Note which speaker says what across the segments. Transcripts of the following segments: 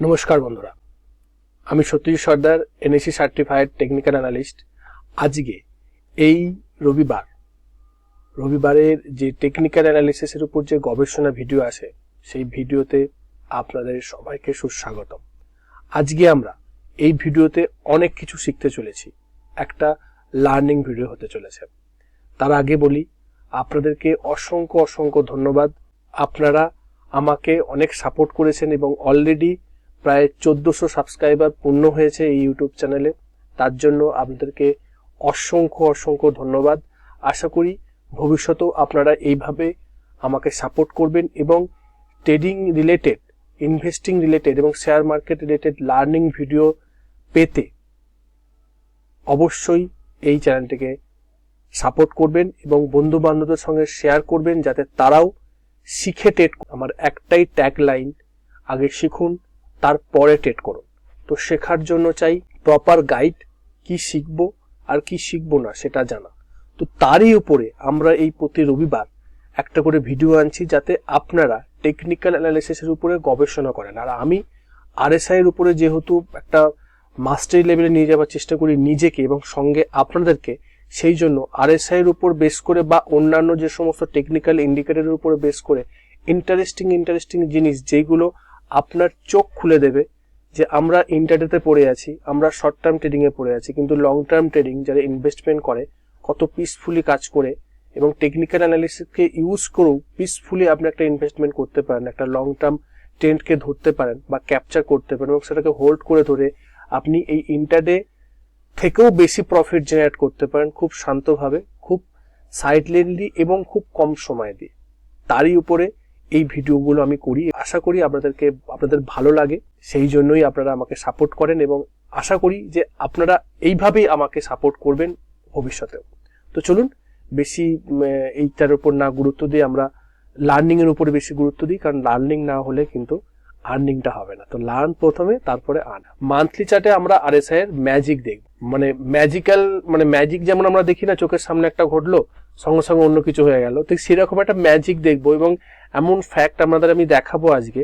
Speaker 1: নমস্কার বন্ধুরা। আমি Satyajit Sardar NAC certified technical analyst আজকে এই রবিবার, রবিবারের যে টেকনিক্যাল অ্যানালিসিসের উপর যে গবেষণা ভিডিও আছে, সেই ভিডিওতে আপনাদের সবাইকে সুস্বাগতম। আজকে আমরা এই ভিডিওতে অনেক কিছু শিখতে চলেছি। একটা লার্নিং ভিডিও হতে চলেছে। তার আগে বলি, আপনাদেরকে অসংখ্য অসংখ্য ধন্যবাদ। আপনারা আমাকে অনেক সাপোর্ট করেছেন এবং অলরেডি প্রায় চোদ্দশো সাবস্ক্রাইবার পূর্ণ হয়েছে এই ইউটিউব চ্যানেলে তার জন্য আপনাদেরকে অসংখ্য অসংখ্য ধন্যবাদ। আশা করি ভবিষ্যতেও আপনারা এইভাবে আমাকে সাপোর্ট করবেন এবং ট্রেডিং রিলেটেড ইনভেস্টিং রিলেটেড এবং share market related learning video পেতে অবশ্যই এই চ্যানেলটিকে সাপোর্ট করবেন এবং বন্ধু বান্ধবদের সঙ্গে শেয়ার করবেন যাতে তারাও শিখে টেট আমার একটাই ট্যাগ লাইন আগে শিখুন তারপরে টেট করুন। তো শেখার জন্য চাই প্রপার গাইড কি শিখব আর কি শিখব না সেটা জানা। তো তারই উপরে আমরা এই প্রতি রবিবার একটা করে ভিডিও আনছি যাতে আপনারা টেকনিক্যাল অ্যানালিসিসের উপরে গবেষণা করেন। আর আমি আরএসআই এর উপরে যেহেতু একটা মাস্টারি লেভেলে নিয়ে যাওয়ার চেষ্টা করি নিজেকে এবং সঙ্গে আপনাদেরকে, সেই জন্য আরএসআই এর উপর বেস করে বা অন্যান্য যে সমস্ত টেকনিক্যাল ইন্ডিকেটরের উপরে বেস করে ইন্টারেস্টিং ইন্টারেস্টিং জিনিস যেগুলো আপনার চোখ খুলে দেবে যে আমরা ইন্টারনেটে পড়ে আছি, আমরা শর্ট টার্ম ট্রেডিং এ পড়ে আছি, কিন্তু লং টার্ম ট্রেডিং যারা ইনভেস্টমেন্ট করে, কত পিসফুলি কাজ করে এবং টেকনিক্যাল অ্যানালিসিসকে ইউজ করেও পিসফুলি আপনি একটা ইনভেস্টমেন্ট করতে পারেন, একটা লং টার্ম ট্রেন্ডকে ধরতে পারেন বা ক্যাপচার করতে পারেন এবং সেটাকে হোল্ড করে ধরে আপনি এই ইন্টারডে থেকেও বেশি প্রফিট জেনারেট করতে পারেন খুব শান্তভাবে, খুব সাইডলেনলি এবং খুব কম সময় দিয়ে। তারই উপরে এই ভিডিওগুলো আমি করি। আশা করি আপনাদেরকে, আপনাদের ভালো লাগে। সেই জন্যই আপনারা আমাকে সাপোর্ট করেন এবং আশা করি যে আপনারা এইভাবেই আমাকে সাপোর্ট করবেন ভবিষ্যতেও। তো চলুন, বেশি এইটার উপর না গুরুত্ব দিয়ে আমরা লার্নিংয়ের উপরে বেশি গুরুত্ব দিই, কারণ লার্নিং না হলে কিন্তু আর্নিংটা হবে না। তো লার্ন প্রথমে, তারপরে আর্ন মান্থলি চার্টে আমরা আরএসআই এর ম্যাজিক দেখব। মানে ম্যাজিক্যাল মানে ম্যাজিক যেমন আমরা দেখি না, চোখের সামনে একটা ঘটলো, সঙ্গে সঙ্গে অন্য কিছু হয়ে গেল, ঠিক সেরকম একটা ম্যাজিক দেখব এবং এমন ফ্যাক্ট আপনাদের আমি দেখাবো আজকে,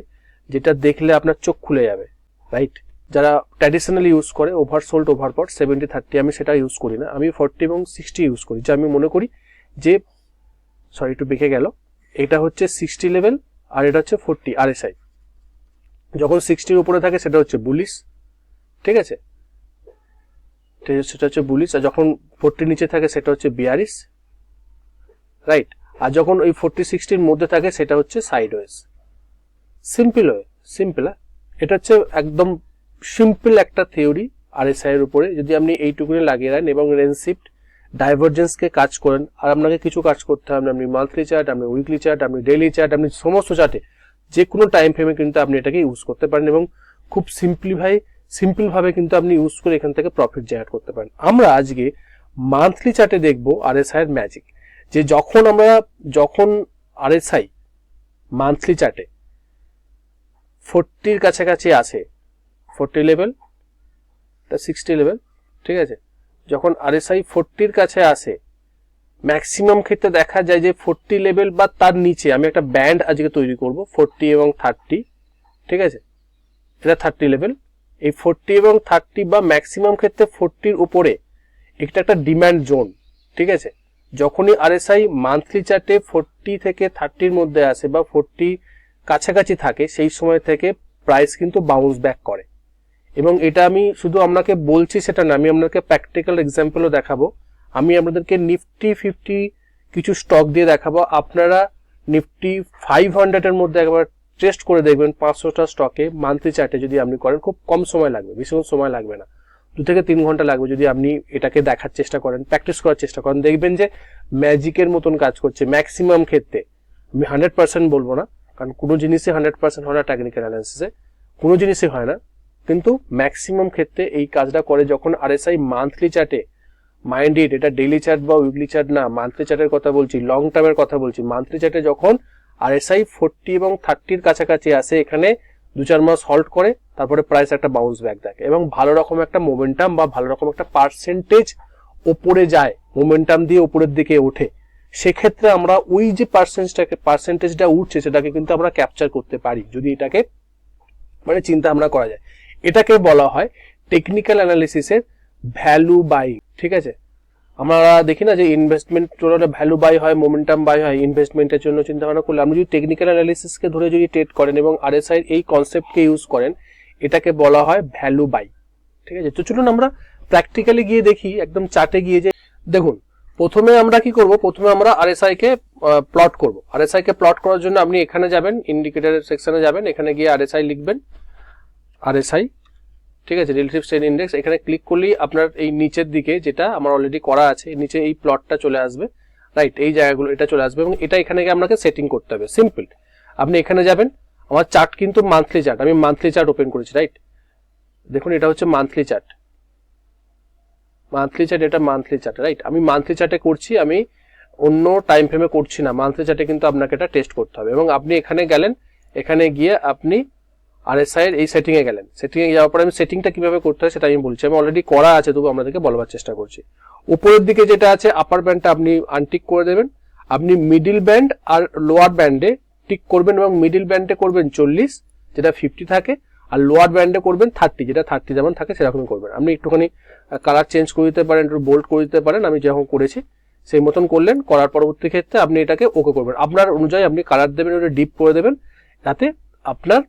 Speaker 1: যেটা দেখলে আপনার চোখ খুলে যাবে রাইট যারা ট্র্যাডিশনালি ইউজ করে over sold over bought seventy thirty আমি সেটা ইউজ করি না। আমি ফর্টি এবং সিক্সটি ইউজ করি, যে আমি মনে করি যে সরি একটু বেঁকে গেল, এটা হচ্ছে সিক্সটি লেভেল আর এটা হচ্ছে ফোরটি আরএসআই যখন সিক্সটির উপরে থাকে সেটা হচ্ছে বুলিশ ঠিক আছে? সেটা হচ্ছে বুলিশ আর যখন ফোরটির নিচে থাকে সেটা হচ্ছে বিয়ারিস রাইট আর যখন ওই ফোরটি সিক্সটির মধ্যে থাকে সেটা হচ্ছে sideways simple way simple এটা হচ্ছে একদম সিম্পল একটা থিওরি আর এস এর উপরে। যদি আপনি এইটুকুনি লাগিয়ে দেন এবং রেনশিফট ডাইভারজেন্সকে কাজ করেন, আর আপনাকে কিছু কাজ করতে হবে। আপনি মান্থলি চার্ট আপনি উইকলি চার্ট আপনি ডেইলি চার্ট আপনি সমস্ত চার্টে যে কোনো টাইম ফ্রেমে কিন্তু আপনি এটাকে ইউজ করতে পারেন এবং খুব সিম্পলিফাই সিম্পল ভাবে কিন্তু আপনি ইউজ করে এখান থেকে প্রফিট জেনারেট করতে পারেন। আমরা আজকে মান্থলি চার্টে দেখব আরএসআই এর ম্যাজিক যে যখন আমরা, যখন আরএসআই মান্থলি চার্টে ফোরটির কাছাকাছি আছে ফোরটি লেভেল সিক্সটি লেভেল ঠিক আছে? যখন আরএসআই ফোরটির কাছে আসে ম্যাক্সিমাম ক্ষেত্রে দেখা যায় যে ফোরটি লেভেল বা তার নিচে, আমি একটা ব্যান্ড আজকে তৈরি করব ফোরটি এবং থার্টি ঠিক আছে? এটা থার্টি লেভেল এই ফোরটি এবং থার্টি বা ম্যাক্সিমাম ক্ষেত্রে ফোরটির উপরে এটা একটা ডিম্যান্ড জোন ঠিক আছে? যখনই আরএসআই মান্থলি চার্টে ফোরটি থেকে থার্টির মধ্যে আসে বা ফোরটি কাছাকাছি থাকে, সেই সময় থেকে প্রাইস কিন্তু বাউন্স ব্যাক করে। এবং এটা আমি শুধু আপনাকে বলছি সেটা না, আমি আপনাকে প্র্যাকটিক্যাল এক্সাম্পলও দেখাবো। আমি আপনাদেরকে নিফটি ফিফটি কিছু স্টক দিয়ে দেখাবো। আপনারা নিফটি ফাইভ হান্ড্রেডের মধ্যে একবার টেস্ট করে দেখবেন পাঁচশোটা স্টকে মান্থলি চার্টে যদি আপনি করেন, খুব কম সময় লাগবে বেশিক্ষণ সময় লাগবে না। দু থেকে তিন ঘণ্টা লাগবে যদি আপনি এটাকে দেখার চেষ্টা করেন প্র্যাকটিস করার চেষ্টা করেন। দেখবেন যে ম্যাজিকের মতন কাজ করছে ম্যাক্সিমাম ক্ষেত্রে। আমি হান্ড্রেড পার্সেন্ট বলব না, কারণ কোনো জিনিসই হান্ড্রেড পার্সেন্ট হয় না টেকনিক্যাল অ্যানালিসিসে কোনো জিনিসই হয় না, কিন্তু ম্যাক্সিমাম ক্ষেত্রে এই কাজটা করে যখন আরএসআই মান্থলি চার্টে মাইন্ডেড এটা ডেইলি চার্ট বা উইকলি চার্ট না মান্থলি চার্টের কথা বলছি লং টার্মের কথা বলছি। মান্থলি চার্টে যখন আরএসআই ফোরটি এবং থার্টির কাছাকাছি আসে, এখানে দু চার মাস হল্ট করে, তারপরে প্রাইস একটা বাউন্স ব্যাক দেখে। এবং ভালো রকম একটা মোমেন্টাম বা ভালো রকম একটা পার্সেন্টেজ ওপরে যায় মোমেন্টাম দিয়ে উপরের দিকে ওঠে। সেক্ষেত্রে আমরা ওই যে পার্সেন্টেজটাকে পার্সেন্টেজটা উঠছে, সেটাকে কিন্তু আমরা ক্যাপচার করতে পারি, যদি এটাকে মানে চিন্তা ভাবনা করা যায়। এটাকে বলা হয় টেকনিক্যাল অ্যানালিসিসের ভ্যালু বাই ঠিক আছে? আমরা দেখি না যে ইনভেস্টমেন্ট ভ্যালু বাই হয় মোমেন্টাম বাই হয় ইনভেস্টমেন্টের জন্য চিন্তা ভাবনা করলে। আপনি যদি টেকনিক্যাল অ্যানালিসিসকে ধরে যদি ট্রেড করেন এবং আর আরএসআই এই কনসেপ্টকে ইউজ করেন, এটাকে বলা হয় ভ্যালু বাই ঠিক আছে? তো চলুন আমরা প্র্যাকটিক্যালি গিয়ে দেখি, একদম চার্টে গিয়ে যে, দেখুন, প্রথমে আমরা কি করব? প্রথমে আমরা আর আরএসআই কে প্লট করব। আরএসআই কে প্লট করার জন্য আপনি এখানে যাবেন ইন্ডিকেটরের সেকশনে যাবেন, এখানে গিয়ে আর আরএসআই লিখবেন। আরএসআই ঠিক আছে রিলেটিভ স্ট্রেন ইন্ডেক্স এখানে ক্লিক করলেই আপনার এই নিচের দিকে যেটা আমার অলরেডি করা আছে নিচে এই প্লটটা চলে আসবে রাইট এই জায়গাগুলো, এটা চলে আসবে এবং এটা এখানে গিয়ে আপনাকে সেটিং করতে হবে সিম্পল আপনি এখানে যাবেন, আমার চার্ট কিন্তু মান্থলি চার্ট আমি মান্থলি চার্ট ওপেন করেছি রাইট দেখুন, এটা হচ্ছে মান্থলি চার্ট মান্থলি চার্ট এটা মান্থলি চার্ট রাইট আমি মান্থলি চার্টে করছি, আমি অন্য টাইম ফ্রেমে করছি না মান্থলি চার্টে কিন্তু আপনাকে এটা টেস্ট করতে হবে এবং আপনি এখানে গেলেন, এখানে গিয়ে আপনি আরএসআই এর এই সেটিং এ গেলেন। সেটিং এ যাওয়ার পরে আমি সেটিংটা কীভাবে করতে হয় সেটা আমি বলছি। আমি অলরেডি করা আছে, তবু আপনাদেরকে বলবার চেষ্টা করছি। উপরের দিকে যেটা আছে আপার ব্যান্ডটা আপনি আনটিক করে দেবেন। আপনি মিডিল ব্যান্ড আর লোয়ার ব্যান্ডে টিক করবেন এবং মিডিল ব্যান্ডে করবেন চল্লিশ, যেটা ফিফটি থাকে, আর লোয়ার ব্যান্ডে করবেন থার্টি যেটা থার্টি যেমন থাকে সেরকমই করবেন। আপনি একটুখানি কালার চেঞ্জ করে দিতে পারেন, একটু বোল্ড করে দিতে পারেন, আমি যেরকম করেছি, সেই মতন করলেন। করার পরবর্তী ক্ষেত্রে আপনি এটাকে ওকে করবেন। আপনার অনুযায়ী আপনি কালার দেবেন, ওটা ডিপ করে দেবেন, যাতে আপনার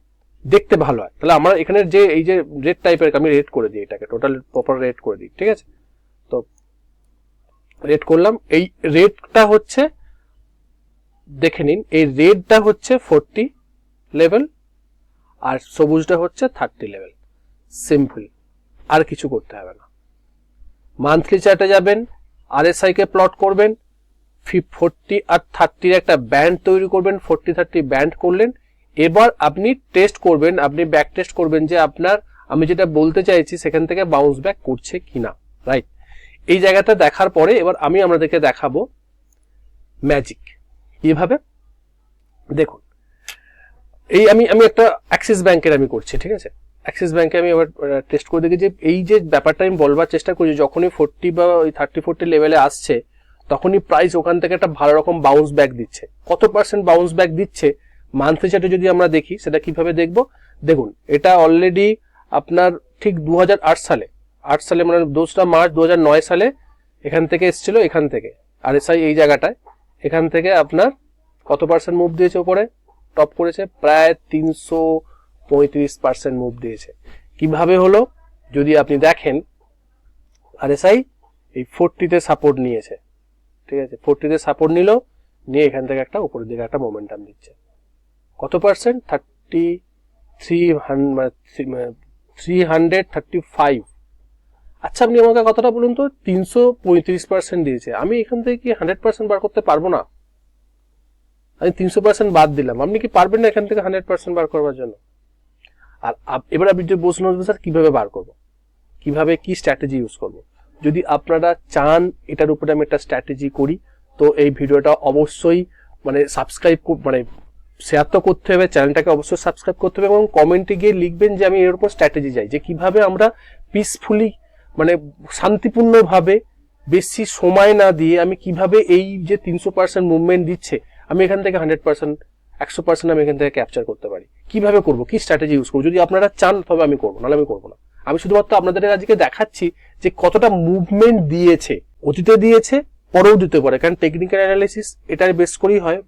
Speaker 1: দেখতে ভালো হয়। তাহলে আমার এখানে যে, এই যে রেড টাইপের আমি রেড করে দিই এটাকে টোটাল প্রপার রেড করে দিই, ঠিক আছে? তো রেড করলাম। এই রেডটা হচ্ছে, দেখে নিন, এই রেডটা হচ্ছে ফোরটি লেভেল আর সবুজটা হচ্ছে থার্টি লেভেল সিম্পল আর কিছু করতে হবে না। মান্থলি চার্টে যাবেন আরএসআই কে প্লট করবেন ফি ফোরটি আর থার্টির একটা ব্যান্ড তৈরি করবেন ফোরটি থার্টি ব্যান্ড করলেন এবার আপনি টেস্ট করবেন, আপনি ব্যাক টেস্ট করবেন যে আপনার, আমি যেটা বলতে চাইছি সেখান থেকে বাউন্স ব্যাক করছে কিনা রাইট এই জায়গাটা দেখার পরে এবার আমি আপনাদেরকে দেখাবো ম্যাজিক কীভাবে দেখুন, এই আমি আমি একটা অ্যাক্সিস ব্যাংকের আমি করছি, ঠিক আছে? অ্যাক্সিস ব্যাংকে আমি এবার টেস্ট করে দেখি যে এই যে ব্যাপারটা আমি বলবার চেষ্টা করছি যখনই ফোরটি বা ওই থার্টি ফোরটি লেভেলে আসছে, তখনই প্রাইস ওখান থেকে একটা ভালো রকম বাউন্স ব্যাক দিচ্ছে। কত পার্সেন্ট বাউন্স ব্যাক দিচ্ছে? মান্থলি চার্টে যদি আমরা দেখি, সেটা কীভাবে দেখব? দেখুন, এটা অলরেডি আপনার ঠিক দু হাজার আট সালে। আট সালে মানে দোসরা মার্চ দু হাজার নয় সালে এখান থেকে এসেছিল, এখান থেকে। আর এসআই এই জায়গাটায়। এখান থেকে আপনার কত পার্সেন্ট মুভ দিয়েছে ওপরে? টপ করেছে প্রায় তিনশো পঁয়ত্রিশ পার্সেন্ট মুভ দিয়েছে। কীভাবে হলো? যদি আপনি দেখেন, আর এসআই এই ফোরটিতে সাপোর্ট নিয়েছে। ঠিক আছে? ফোরটিতে সাপোর্ট নিল, নিয়ে এখান থেকে একটা উপরের দিকে একটা মোমেন্টাম দিচ্ছে। কত percent thirty three three hundred thirty five আচ্ছা আপনি আমাকে কথাটা বলুন তো, তিনশো পঁয়ত্রিশ পার্সেন্ট দিয়েছে। আমি এখান থেকে কি হান্ড্রেড পার্সেন্ট বার করতে পারব না? আমি তিনশো পার্সেন্ট বাদ দিলাম। আপনি কি পারবেন না এখান থেকে হান্ড্রেড পার্সেন্ট বার করবার জন্য? আর এবার আপনি যে প্রশ্ন আসবে, স্যার, কীভাবে বার করব? কীভাবে কি স্ট্র্যাটেজি ইউজ করব? যদি আপনারা চান, এটার উপরে আমি একটা স্ট্র্যাটেজি করি, তো এই ভিডিওটা অবশ্যই মানে সাবস্ক্রাইব মানে শেয়ার তো করতে হবে চ্যানেলটাকে অবশ্যই সাবস্ক্রাইব করতে হবে এবং কমেন্টে গিয়ে লিখবেন যে আমি এর উপর স্ট্র্যাটেজি চাই যে কীভাবে আমরা পিসফুলি মানে শান্তিপূর্ণভাবে বেশি সময় না দিয়ে আমি কীভাবে এই যে তিনশো পার্সেন্ট মুভমেন্ট দিচ্ছে, আমি এখান থেকে হান্ড্রেড পার্সেন্ট একশো পার্সেন্ট আমি এখান থেকে ক্যাপচার করতে পারি। কীভাবে করব? কি স্ট্র্যাটেজি ইউজ করব? যদি আপনারা চান, তবে আমি করব, নাহলে আমি করব না। আমি শুধুমাত্র আপনাদের আজকে দেখাচ্ছি যে কতটা মুভমেন্ট দিয়েছে, অতীতে দিয়েছে পরেও দিতে পারে। কারণ টেকনিক্যাল অ্যানালিসিস এটার বেস করেই হয়।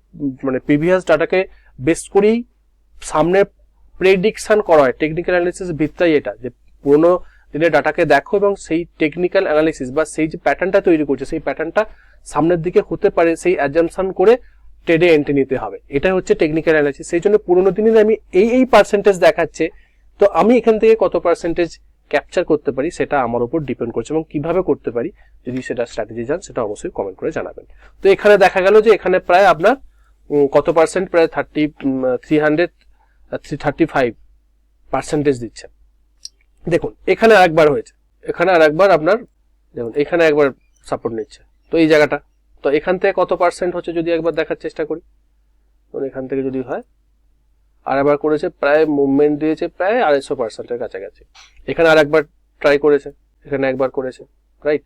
Speaker 1: মানে প্রিভিয়াস ডাটাকে বেস করেই সামনে প্রেডিকশান করা হয়। টেকনিক্যাল অ্যানালিসিস ভিত্তাই এটা। যে পুরোনো দিনের ডাটাকে দেখো এবং সেই টেকনিক্যাল অ্যানালিসিস বা সেই যে প্যাটার্নটা তৈরি করছে, সেই প্যাটার্নটা সামনের দিকে হতে পারে, সেই অ্যাজামশন করে ট্রেডে এন্ট্রি নিতে হবে। এটা হচ্ছে টেকনিক্যাল অ্যানালিসিস সেই জন্য পুরোনো দিনের আমি এই এই পার্সেন্টেজ দেখাচ্ছে। তো আমি এখান থেকে কত পার্সেন্টেজ ক্যাপচার করতে পারি, সেটা আমার উপর ডিপেন্ড করছে এবং কীভাবে করতে পারি, যদি সেটা স্ট্র্যাটেজি যান, সেটা অবশ্যই কমেন্ট করে জানাবেন। তো এখানে দেখা গেল যে এখানে প্রায় আপনার কত পার্সেন্ট প্রায় thirty three hundred three thirty five percentage দিচ্ছে। দেখুন, এখানে আরেকবার হয়েছে। এখানে আর একবার আপনার, দেখুন, এখানে একবার সাপোর্ট নিচ্ছে। তো এই জায়গাটা, তো এখান থেকে কত পার্সেন্ট হচ্ছে যদি একবার দেখার চেষ্টা করি? এখান থেকে যদি হয় আর একবার করেছে, প্রায় মুভমেন্ট দিয়েছে প্রায় আড়াইশো পার্সেন্টের কাছাকাছি। এখানে আর একবার ট্রাই করেছে, এখানে একবার করেছে রাইট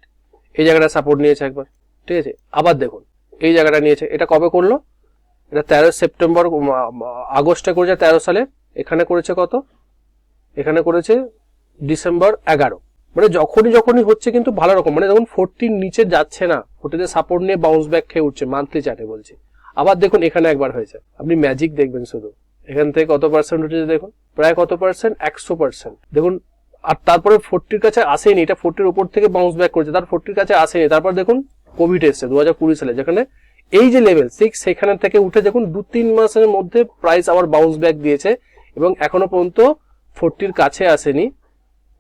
Speaker 1: এই জায়গাটা সাপোর্ট নিয়েছে একবার, ঠিক আছে? আবার দেখুন, এই জায়গাটা নিয়েছে, এটা কবে করল? এটা তেরো সেপ্টেম্বর আগস্টে করেছে তেরো সালে, এখানে করেছে কত? এখানে করেছে ডিসেম্বর এগারো। মানে যখনই যখনই হচ্ছে কিন্তু ভালো রকম মানে যখন ফোরটির নিচে যাচ্ছে না ফোর্টিতে সাপোর্ট নিয়ে বাউন্স ব্যাক খেয়ে উঠছে মান্থলি চার্টে বলছি। আবার দেখুন এখানে একবার হয়েছে, আপনি ম্যাজিক দেখবেন শুধু। এখান থেকে কত পার্সেন্ট উঠেছে দেখুন? প্রায় কত পার্সেন্ট একশো পার্সেন্ট দেখুন, আর তারপরে ফোরটির কাছে আসেনি, এটা ফোরটির উপর থেকে বাউন্স ব্যাক করেছে, তার ফোরটির কাছে আসেনি। তারপর দেখুন কোভিড এসছে দু হাজার কুড়ি সালে, যেখানে এই যে লেভেল সিক্স সেখানে থেকে উঠে দেখুন দু তিন মাসের মধ্যে প্রাইস আবার বাউন্স ব্যাক দিয়েছে এবং এখনও পর্যন্ত ফোরটির কাছে আসেনি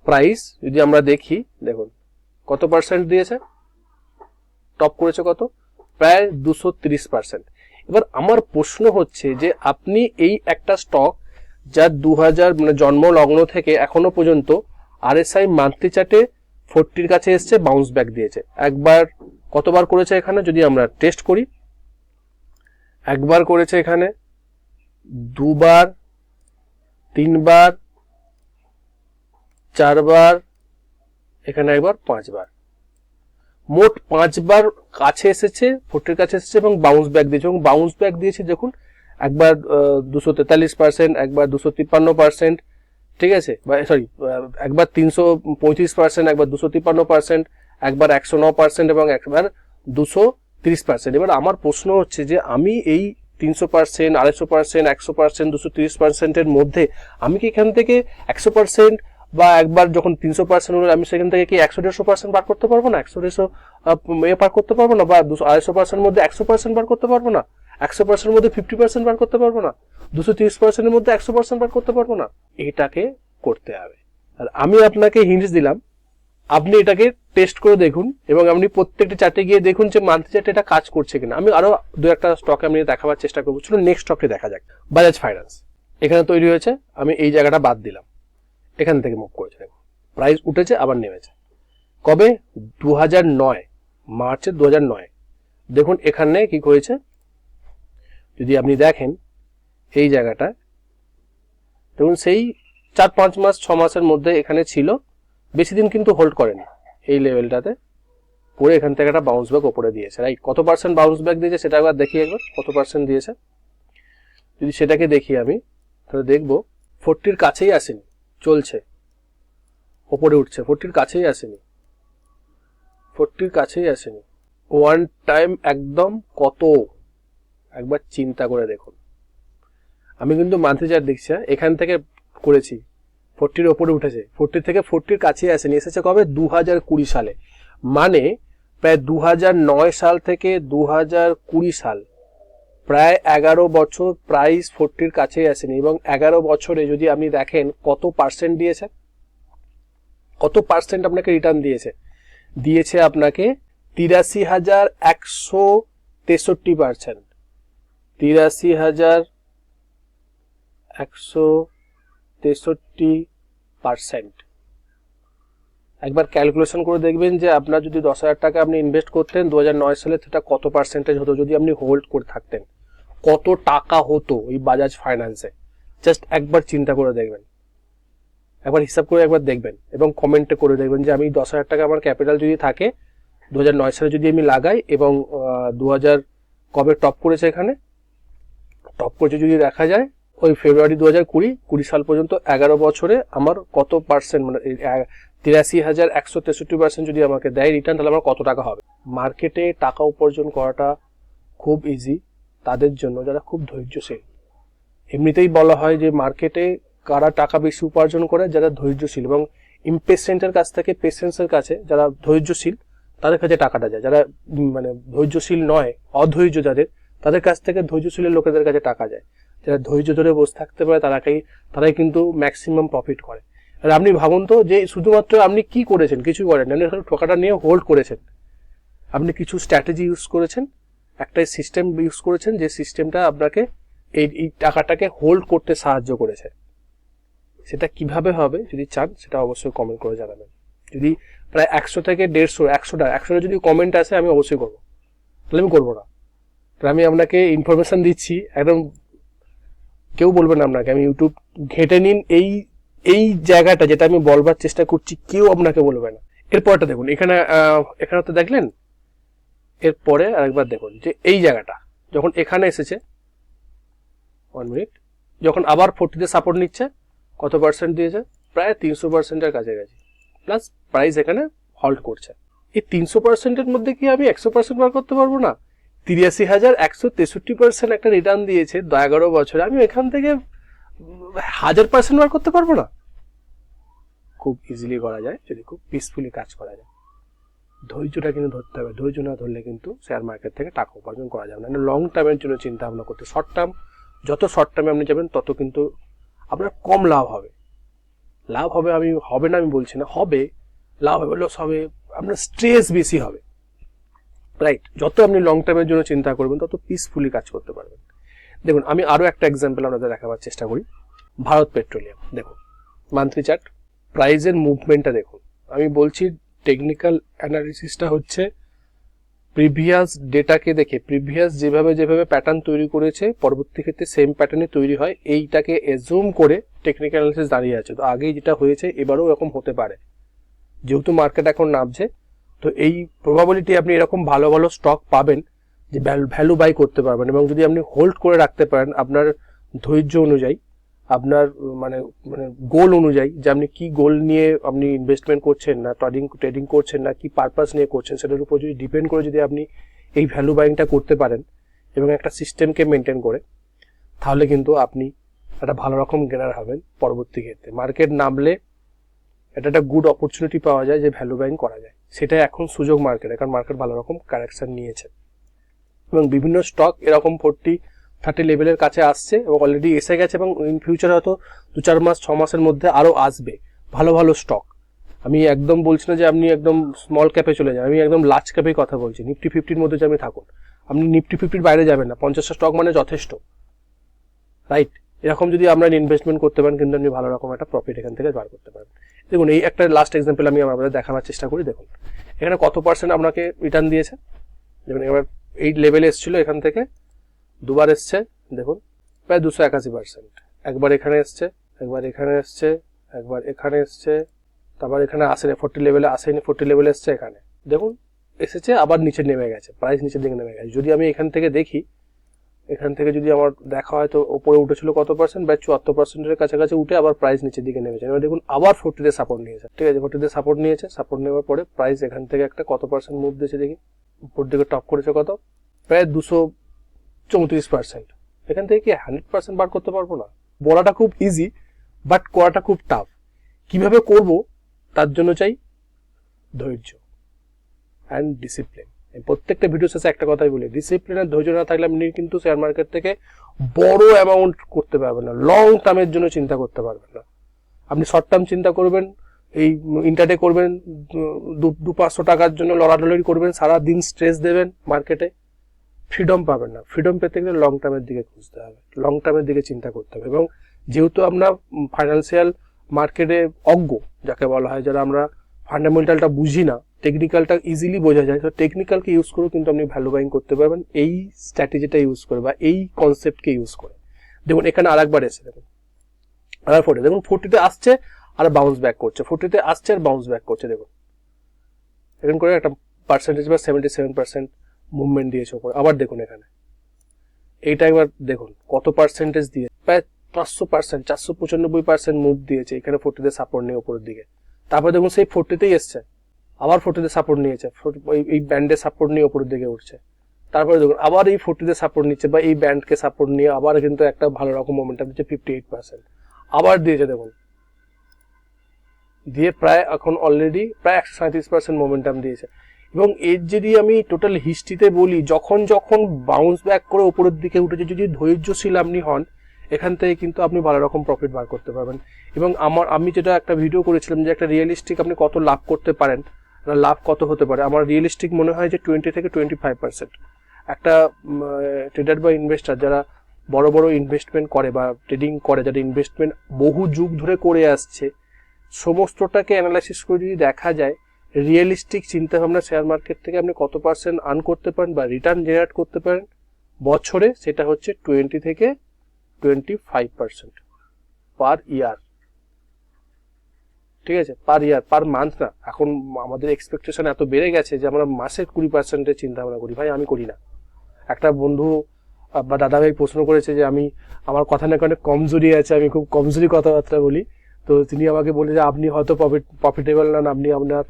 Speaker 1: প্রাইস যদি আমরা দেখি, দেখুন, কত পার্সেন্ট দিয়েছে? টপ করেছে কত? প্রায় দুশো তিরিশ পার্সেন্ট এবার আমার প্রশ্ন হচ্ছে যে আপনি এই একটা স্টক যা দু হাজার মানে জন্ম লগ্ন থেকে এখনও পর্যন্ত আরএসআই মান্থলি চার্টে ফোরটির কাছে এসছে বাউন্স ব্যাক দিয়েছে। একবার কতবার করেছে এখানে যদি আমরা টেস্ট করি? একবার করেছে এখানে, দুবার, তিনবার, চারবার, এখানে একবার, পাঁচবার। মোট পাঁচবার কাছে এসেছে ফোর্টির কাছে এসেছে এবং বাউন্স ব্যাক দিয়েছে। এবং বাউন্স ব্যাক দিয়েছে, দেখুন, একবার দুশো তেতাল্লিশ পার্সেন্ট একবার দুশো তিপ্পান্ন পার্সেন্ট ঠিক আছে? সরি একবার তিনশো পঁয়ত্রিশ পার্সেন্ট একবার দুশো তিপ্পান্ন পার্সেন্ট একবার একশো ন পার্সেন্ট এবং একবার দুশো তিরিশ পার্সেন্ট এবার আমার প্রশ্ন হচ্ছে যে, আমি এই তিনশো পার্সেন্ট আড়াইশো পার্সেন্ট একশো পার্সেন্ট দুশো তিরিশ পার্সেন্টের মধ্যে আমি কি এখান থেকে একশো পার্সেন্ট বা একবার যখন তিনশো পার্সেন্ট হলো, আমি সেখান থেকে কি একশো দেড়শো পার্সেন্ট বার করতে পারব না? একশো দেড়শো এ পার করতে পারব না? বা দুশো আড়াইশো পার্সেন্ট মধ্যে একশো পার্সেন্ট বার করতে পারব না? একশো পার্সেন্ট মধ্যে ফিফটি পার্সেন্ট বার করতে পারব না? দুশো তিরিশ পার্সেন্টের মধ্যে একশো পার্সেন্ট বার করতে পারব না? এটাকে করতে হবে। আর আমি আপনাকে হিন্টস দিলাম। আপনি এটাকে টেস্ট করে দেখুন এবং আপনি প্রত্যেকটা চার্টে গিয়ে দেখুন যে মান্থলি চার্টে এটা কাজ করছে কিনা। আমি আরও দু একটা স্টক আমি দেখাবার চেষ্টা করব। চলুন নেক্সট স্টকটি দেখা যাক। বাজাজ ফাইন্যান্স এখানে তৈরি হয়েছে। আমি এই জায়গাটা বাদ দিলাম। এখান থেকে মুভ করেছে, দেখুন। প্রাইস উঠেছে, আবার নেমেছে। কবে? দু হাজার নয়, মার্চে দু হাজার নয়। দেখুন এখানে কি করেছে। যদি আপনি দেখেন এই জায়গাটা, দেখুন সেই চার, পাঁচ মাস, ছ মাসের মধ্যে এখানে ছিল। বেশি দিন কিন্তু হোল্ড করেনি এই লেভেলটাতে পরে এখান থেকে একটা বাউন্স ব্যাক ওপরে দিয়েছে রাইট কত পার্সেন্ট বাউন্স ব্যাক দিয়েছে সেটা একবার দেখি একবার, কত পার্সেন্ট দিয়েছে। যদি সেটাকে দেখি আমি, তাহলে দেখব ফোরটির কাছেই আসেনি। চলছে। ওপরে উঠছে। ফোরটির কাছেই আসেনি। ফোরটির কাছেই আসেনি। ওয়ান টাইম একদম কত? একবার চিন্তা করে দেখুন। আমি কিন্তু মান্থলি চার্ট দেখছি? এখান থেকে করেছি। ফোরটির ওপরে উঠেছে। ফোরটি থেকে ফোরটির কাছে আসেনি। এসেছে কবে? দু হাজার কুড়ি সালে। মানে প্রায় দু হাজার নয় সাল থেকে দু হাজার কুড়ি সাল। প্রায় এগারো বছর প্রাইস ফোরটির কাছেই আসেনি এবং এগারো বছরে যদি আপনি দেখেন কত পার্সেন্ট দিয়েছে, কত পার্সেন্ট আপনাকে রিটার্ন দিয়েছে? দিয়েছে আপনাকে তিরাশি হাজার একশো তেষট্টি পার্সেন্ট তিরাশি হাজার একশো তেষট্টি পার্সেন্ট একবার ক্যালকুলেশন করে দেখবেন যে আপনার যদি দশ হাজার টাকা আপনি ইনভেস্ট করতেন দু নয় সালে সেটা কত পার্সেন্টেজ হতো যদি আপনি হোল্ড করে থাকতেন? কত টাকা হতো এই বাজাজ ফাইন্যান্সে জাস্ট একবার চিন্তা করে দেখবেন। একবার হিসাব করে একবার দেখবেন এবং কমেন্টে করে দেখবেন যে আমি দশ হাজার টাকা আমার ক্যাপিটাল যদি থাকে দু নয় সালে যদি আমি লাগাই এবং দু হাজার কবে টপ করেছে এখানে? টপ করেছে যদি দেখা যায়, ওই ফেব্রুয়ারি দু হাজার কুড়ি কুড়ি সাল পর্যন্ত এগারো বছরে আমার কত পার্সেন্ট মানে তিরাশি হাজার একশো তেষট্টি পার্সেন্ট যদি আমাকে দেয় রিটার্ন তাহলে আমার কত টাকা হবে? মার্কেটে টাকা উপার্জন করাটা খুব ইজি তাদের জন্য যারা খুব ধৈর্যশীল। এমনিতেই বলা হয় যে মার্কেটে কারা টাকা বেশি উপার্জন করে, যারা ধৈর্যশীল এবং ইম্পেশেন্টের কাছ থেকে পেশেন্সের কাছে যারা ধৈর্যশীল, তাদের কাছে টাকাটা যায়। যারা মানে ধৈর্যশীল নয়, অধৈর্য যাদের, তাদের কাছ থেকে ধৈর্যশীলের লোকেদের কাছে টাকা যায়। যারা ধৈর্য ধরে বসে থাকতে পারে, তারাকেই, তারাই কিন্তু ম্যাক্সিমাম প্রফিট করে। আপনি ভাবুন তো যে শুধুমাত্র আপনি কি করেছেন? কিছু করেন আপনি টাকাটা নিয়ে হোল্ড করেছেন। আপনি কিছু স্ট্র্যাটেজি ইউজ করেছেন। একটাই সিস্টেম ইউজ করেছেন যে সিস্টেমটা আপনাকে এই এই টাকাটাকে হোল্ড করতে সাহায্য করেছে। সেটা কীভাবে হবে? যদি চান, সেটা অবশ্যই কমেন্ট করে জানাবেন। যদি প্রায় একশো থেকে দেড়শো একশোটা একশোটা যদি কমেন্ট আসে, আমি অবশ্যই করব। তাহলে আমি করব না। তাহলে আমি আপনাকে ইনফরমেশন দিচ্ছি। একদম কেউ বলবে না আপনাকে। আমি ইউটিউব ঘেটে নিন এই এই জায়গাটা যেটা আমি বলবার চেষ্টা করছি, কেউ আপনাকে বলবে না। এরপরটা দেখুন, এখানে এখানে তো দেখলেন? এরপরে আরেকবার দেখুন, যে এই জায়গাটা, যখন এখানে এসেছে ওয়ান মিনিট যখন আবার ফোর্টিতে সাপোর্ট নিচ্ছে, কত পার্সেন্ট দিয়েছে? প্রায় তিনশো পার্সেন্টের কাছাকাছি প্লাস প্রাইস এখানে হল্ট করছে। এই তিনশো পার্সেন্টের মধ্যে কি আমি একশো পার্সেন্ট বার করতে পারব না? তিরাশি হাজার একশো তেষট্টি পার্সেন্ট একটা রিটার্ন দিয়েছে এগারো বছরে। আমি এখান থেকে হাজার পার্সেন্ট বার করতে পারব না? খুব ইজিলি করা যায়, যদি খুব পিসফুলি কাজ করা যায়। ধৈর্যটা কিন্তু ধরতে হবে। ধৈর্য না ধরলে কিন্তু শেয়ার মার্কেট থেকে টাকা উপার্জন করা যাবে না। লং টার্মের জন্য চিন্তা ভাবনা করতে শর্ট টার্ম যত শর্ট টার্মে আপনি যাবেন, তত কিন্তু আপনার কম লাভ হবে। লাভ হবে আমি, হবে না আমি বলছি না, হবে। লাভ হবে লস হবে, আপনার স্ট্রেস বেশি হবে। রাইট যত আপনি লং টার্মের জন্য চিন্তা করবেন, তত পিসফুলি কাজ করতে পারবেন। দেখুন, আমি আরও একটা এক্সাম্পল আপনাদের দেখাবার চেষ্টা করি। ভারত পেট্রোলিয়াম, দেখুন। মান্থলি চার্ট প্রাইজের মুভমেন্টটা দেখুন। আমি বলছি টেকনিক্যাল অ্যানালিসিসটা হচ্ছে প্রিভিয়াস ডেটাকে দেখে প্রিভিয়াস যেভাবে যেভাবে প্যাটার্ন তৈরি করেছে, পরবর্তী ক্ষেত্রে সেম প্যাটার্নে তৈরি হয়, এইটাকে এজুম করে টেকনিক্যাল অ্যানালিসিস দাঁড়িয়ে আছে। তো আগেই যেটা হয়েছে, এবারেও এরকম হতে পারে। যেহেতু মার্কেট এখন নামছে, তো এই প্রবাবিলিটি আপনি এরকম ভালো ভালো স্টক পাবেন যে ভ্যালু বাই করতে পারবেন এবং যদি আপনি হোল্ড করে রাখতে পারেন আপনার ধৈর্য অনুযায়ী, আপনার মানে মানে গোল অনুযায়ী যে আপনি কি গোল নিয়ে আপনি ইনভেস্টমেন্ট করছেন না ট্রেডিং ট্রেডিং করছেন না, কি পারপাস নিয়ে করছেন, সেটার উপর যদি ডিপেন্ড করে যদি আপনি এই ভ্যালু বাইংটা করতে পারেন এবং একটা সিস্টেমকে মেনটেন করে, তাহলে কিন্তু আপনি একটা ভালো রকম গেনার হবেন পরবর্তী ক্ষেত্রে। মার্কেট নামলে এটা একটা গুড অপরচুনিটি পাওয়া যায় যে ভ্যালু বাইং করা যায়। সেটা এখন সুযোগ মার্কেটে কারণ মার্কেট ভালো রকম কারেকশন নিয়েছে। এবং বিভিন্ন স্টক এরকম ফোরটি থার্টি লেভেলের কাছে আসছে এবং অলরেডি এসে গেছে এবং ইন ফিউচার হয়তো দু চার মাস, ছ মাসের মধ্যে আরও আসবে। ভালো ভালো স্টক আমি একদম বলছি না যে আপনি একদম স্মল ক্যাপে চলে যান। আমি একদম লার্জ ক্যাপেই কথা বলছি। নিফটি ফিফটির মধ্যে যে আপনি থাকুন। আপনি নিফটি ফিফটির বাইরে যাবেন না। পঞ্চাশটা স্টক মানে যথেষ্ট। রাইট এরকম যদি আমরা ইনভেস্টমেন্ট করতে পারেন, কিন্তু আপনি ভালো রকম একটা প্রফিট এখান থেকে বার করতে পারেন। দেখুন, এই একটা লাস্ট এক্সাম্পল আমি আমাদের দেখানোর চেষ্টা করি। দেখুন, এখানে কত পার্সেন্ট আপনাকে রিটার্ন দিয়েছে? দেখুন, এবার এই লেভেলে এসেছিল এখান থেকে। দুবার এসছে, দেখুন, প্রায় দুশো একাশি পার্সেন্ট একবার এখানে এসছে, একবার এখানে এসছে, একবার এখানে এসছে, তারপর এখানে আসেনি ফোর্টি লেভেলে আসেনি ফোর্টি লেভেলে এসছে এখানে। দেখুন, এসেছে, আবার নিচে নেমে গেছে প্রাইস নিচের দিকে নেমে গেছে। যদি আমি এখান থেকে দেখি, এখান থেকে যদি আমার দেখা হয়, তো ওপরে উঠেছিল কত পার্সেন্ট বা চুয়াত্তর পার্সেন্টের কাছাকাছি উঠে আবার প্রাইস নিচের দিকে নেমেছে। এবার দেখুন, আবার ফোর্টিতে সাপোর্ট নিয়েছে। ঠিক আছে ফোর্টিতে সাপোর্ট নিয়েছে সাপোর্ট নেওয়ার পরে প্রাইস এখান থেকে একটা কত পার্সেন্ট মুভ দিয়েছে দেখি। উপর দিকে টপ করেছে কত? প্রায় দুশো চৌত্রিশ পার্সেন্ট এখান থেকে কি হান্ড্রেড পার্সেন্ট বার করতে পারব না? বলাটা খুব ইজি বাট করাটা খুব টাফ কীভাবে করব? তার জন্য চাই ধৈর্য অ্যান্ড ডিসিপ্লিন প্রত্যেকটা ভিডিও শেষে একটা কথাই বলি ডিসিপ্লিন আর ধৈর্য না থাকলে আপনি কিন্তু শেয়ার মার্কেট থেকে বড় অ্যামাউন্ট করতে পারবেন না। লং টার্মের জন্য চিন্তা করতে পারবেন না। আপনি শর্ট টার্ম চিন্তা করবেন এই ইন্টারডে করবেন, দু- পাঁচশো টাকার জন্য লড়ালড়ি করবেন, সারা দিন স্ট্রেস দেবেন মার্কেটে ফ্রিডম পাবেন না। ফ্রিডম পেতে গেলে লং টার্মের দিকে খুঁজতে হবে। লং টার্মের দিকে চিন্তা করতে হবে। এবং যেহেতু আমরা ফাইন্যান্সিয়াল মার্কেটে অজ্ঞ, যাকে বলা হয়, যারা আমরা ফান্ডামেন্টালটা বুঝি না টেকনিক্যালটা ইজিলি বোঝা যায়, তো টেকনিক্যালকে ইউজ করেও কিন্তু আপনি ভ্যালু বাইং করতে পারবেন। এই স্ট্র্যাটেজিটা ইউজ করে বা এই কনসেপ্টকে ইউজ করে। দেখুন, এখানে আরেকবার এসে দেখুন। আর ফোর্টি দেখুন ফোর্টিতে আসছে আর বাউন্স ব্যাক করছে। ফোর্টিতে আসছে আর বাউন্স ব্যাক করছে, দেখুন। এরকম করে একটা পার্সেন্টেজ বা সেভেন্টি সেভেন পার্সেন্ট মুভমেন্ট দিয়েছে ওপরে। আবার দেখুন এখানে। এইটা একবার দেখুন, কত পার্সেন্টেজ দিয়ে প্রায় পাঁচশো পার্সেন্ট চারশো পঁচানব্বই পার্সেন্ট মুভ দিয়েছে এখানে ফোর্টিতে সাপোর্ট নিয়ে উপরের দিকে। তারপর দেখুন সেই ফোর্টিতেই এসছে। আবার ফোর্টিতে সাপোর্ট নিয়েছে। 40 এই- এই ব্যান্ডে সাপোর্ট নিয়ে ওপরের দিকে উঠছে। তারপরে দেখুন, আবার এই ফোর্টিতে সাপোর্ট নিচ্ছে বা এই ব্যান্ডকে সাপোর্ট নিয়ে আবার কিন্তু একটা ভালো রকম মোমেন্টাম দিচ্ছে ফিফটি এইট পার্সেন্ট আবার দিয়েছে দেখুন। দিয়ে প্রায় এখন অলরেডি প্রায় একশো সাঁত্রিশ পার্সেন্ট মোমেন্টাম দিয়েছে। এবং এর যদি আমি টোটাল হিস্ট্রিতে বলি, যখন যখন বাউন্স ব্যাক করে উপরের দিকে উঠেছে, যদি ধৈর্যশীল আপনি হন, এখান থেকে কিন্তু আপনি ভালো রকম প্রফিট বার করতে পারবেন। এবং আমার, আমি যেটা একটা ভিডিও করেছিলাম যে একটা রিয়েলিস্টিক আপনি কত লাভ করতে পারেন লাভ কত হতে পারে, আমার রিয়েলিস্টিক মনে হয় যে টোয়েন্টি থেকে টোয়েন্টি ফাইভ পার্সেন্ট একটা ট্রেডার বা ইনভেস্টার যারা বড় বড় ইনভেস্টমেন্ট করে বা ট্রেডিং করে, যারা ইনভেস্টমেন্ট বহু যুগ ধরে করে আসছে সমস্তটাকে অ্যানালাইসিস করে যদি দেখা যায় রিয়েলিস্টিক চিন্তা ভাবনা শেয়ার মার্কেট থেকে আপনি কত পার্সেন্ট আর্ন করতে পারেন বা রিটার্ন জেনারেট করতে পারেন, বছরে সেটা হচ্ছে টোয়েন্টি থেকে twenty five percent per year ঠিক আছে? পার ইয়ার পার মান্থ না। এখন আমাদের এক্সপেকটেশন এত বেড়ে গেছে যে আমরা মাসে কুড়ি পার্সেন্টের চিন্তা ভাবনা করি। ভাই, আমি করি না। একটা বন্ধু বা দাদাভাই প্রশ্ন করেছে যে আমি, আমার কথা না অনেক কমজোরি আছে, আমি খুব কমজোরি কথাবার্তা বলি। তো তিনি আমাকে বলে যে আপনি হয়তো প্রফিট প্রফিটেবল না, আপনি আপনার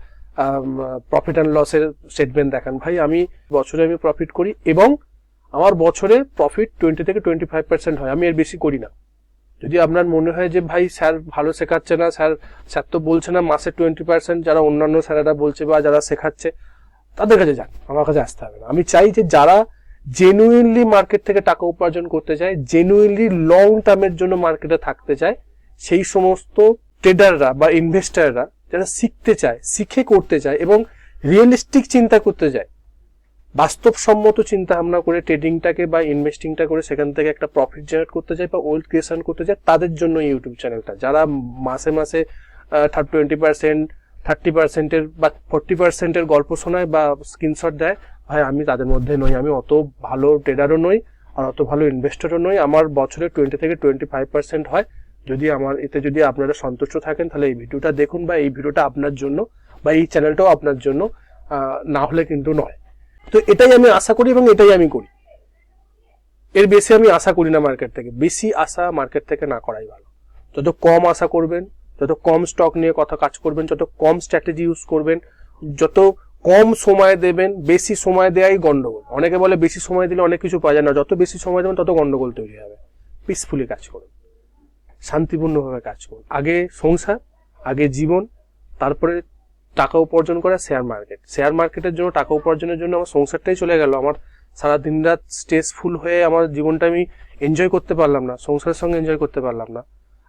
Speaker 1: প্রফিট অ্যান্ড লসের স্টেটমেন্ট দেখান। ভাই, আমি বছরে আমি প্রফিট করি এবং আমার বছরে প্রফিট টোয়েন্টি থেকে টোয়েন্টি ফাইভ পার্সেন্ট হয়। আমি এর বেশি করি না। যদি আপনার মনে হয় যে, ভাই, স্যার ভালো শেখাচ্ছে না, স্যার স্যার তো বলছে না মাসে টোয়েন্টি পার্সেন্ট যারা অন্যান্য স্যারেরা বলছে বা যারা শেখাচ্ছে, তাদের কাছে যান। আমার কাছে আসতে হবে না। আমি চাই যে, যারা জেনুইনলি মার্কেট থেকে টাকা উপার্জন করতে চায় জেনুইনলি লং টার্মের জন্য মার্কেটে থাকতে চায় সেই সমস্ত ট্রেডাররা বা ইনভেস্টাররা যারা শিখতে চায়, শিখে করতে চায় এবং রিয়েলিস্টিক চিন্তা করতে চায়, বাস্তবসম্মত চিন্তা ভাবনা করে ট্রেডিংটাকে বা ইনভেস্টিংটা করে সেখান থেকে একটা প্রফিট জেনারেট করতে চায় বা ওয়েলথ ক্রিয়েশন করতে চায়, তাদের জন্য ইউটিউব চ্যানেলটা যারা মাসে মাসে টোয়েন্টি পার্সেন্ট থার্টি পার্সেন্টের বা ফোর্টি পার্সেন্টের গল্প শোনায় বা স্ক্রিনশট দেয়, ভাই, আমি তাদের মধ্যে নই। আমি অত ভালো ট্রেডারও নই আর অত ভালো ইনভেস্টরও নই। আমার বছরে টোয়েন্টি থেকে টোয়েন্টি ফাইভ পার্সেন্ট হয়। যদি আমার, এতে যদি আপনারা সন্তুষ্ট থাকেন, তাহলে এই ভিডিওটা দেখুন বা এই ভিডিওটা আপনার জন্য বা এই চ্যানেলটাও আপনার জন্য না হলে কিন্তু নয়। তো এটাই আমি আশা করি এবং এটাই আমি করি। এর বেশি আমি আশা করি না মার্কেট থেকে। বেশি আশা মার্কেট থেকে না করাই ভালো। যত কম আশা করবেন, যত কম স্টক নিয়ে কথা কাজ করবেন, যত কম স্ট্র্যাটেজি ইউজ করবেন, যত কম সময় দেবেন, বেশি সময় দেওয়াই গন্ডগোল। অনেকে বলে বেশি সময় দিলে অনেক কিছু পাওয়া যায় না। যত বেশি সময় দেবেন, তত গন্ডগোল তৈরি হবে। পিসফুলি কাজ করুন। শান্তিপূর্ণভাবে কাজ করুন। আগে সংসার, আগে জীবন, তারপরে টাকা উপার্জন করা শেয়ার মার্কেট শেয়ার মার্কেটের জন্য, টাকা উপার্জনের জন্য আমার সংসারটাই চলে গেল। আমার সারা দিন রাত স্ট্রেসফুল হয়ে আমার জীবনটা আমি এনজয় করতে পারলাম না, সংসারের সঙ্গে এনজয় করতে পারলাম না।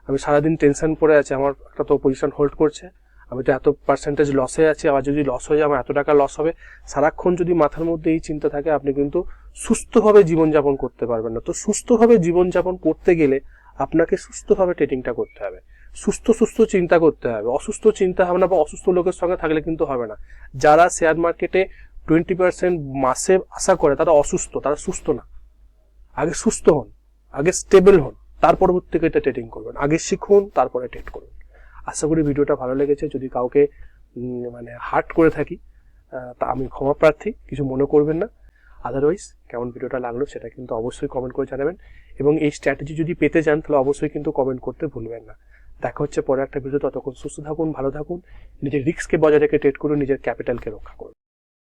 Speaker 1: আমি সারাদিন টেনশন পড়ে আছে, আমার একটা তো পজিশন হোল্ড করছে। আমি তো এত পার্সেন্টেজ লসে আছি, আবার যদি লস হয়ে যায়, আমার এত টাকা লস হবে। সারাক্ষণ যদি মাথার মধ্যে এই চিন্তা থাকে, আপনি কিন্তু সুস্থভাবে জীবনযাপন করতে পারবেন না। তো সুস্থভাবে জীবনযাপন করতে গেলে আপনাকে সুস্থভাবে ট্রেডিংটা করতে হবে। সুস্থ সুস্থ চিন্তা করতে হবে। অসুস্থ চিন্তা ভাবনা বা অসুস্থ লোকের সঙ্গে থাকলে কিন্তু হবে না। যারা শেয়ার মার্কেটে টোয়েন্টি পার্সেন্ট মাসে আশা করে, তারা অসুস্থ, তারা সুস্থ না। আগে সুস্থ হন, আগে স্টেবল হন, তার এটা ট্রেডিং করবেন। আগে শিখুন, তারপরে ট্রেড করুন। আশা করি ভিডিওটা ভালো লেগেছে। যদি কাউকে মানে হার্ট করে থাকি তা আমি ক্ষমা প্রার্থী, কিছু মনে করবেন না। আদারওয়াইজ কেমন ভিডিওটা লাগল সেটা কিন্তু অবশ্যই কমেন্ট করে জানাবেন। এবং এই স্ট্র্যাটেজি যদি পেতে চান, তাহলে অবশ্যই কিন্তু কমেন্ট করতে ভুলবেন না। দেখা হচ্ছে পরে একটা ভিডিও ততক্ষণ সুস্থ থাকুন, ভালো থাকুন। নিজের রিস্ককে বজায় রেখে ট্রেড করুন, নিজের ক্যাপিটালকে রক্ষা করুন।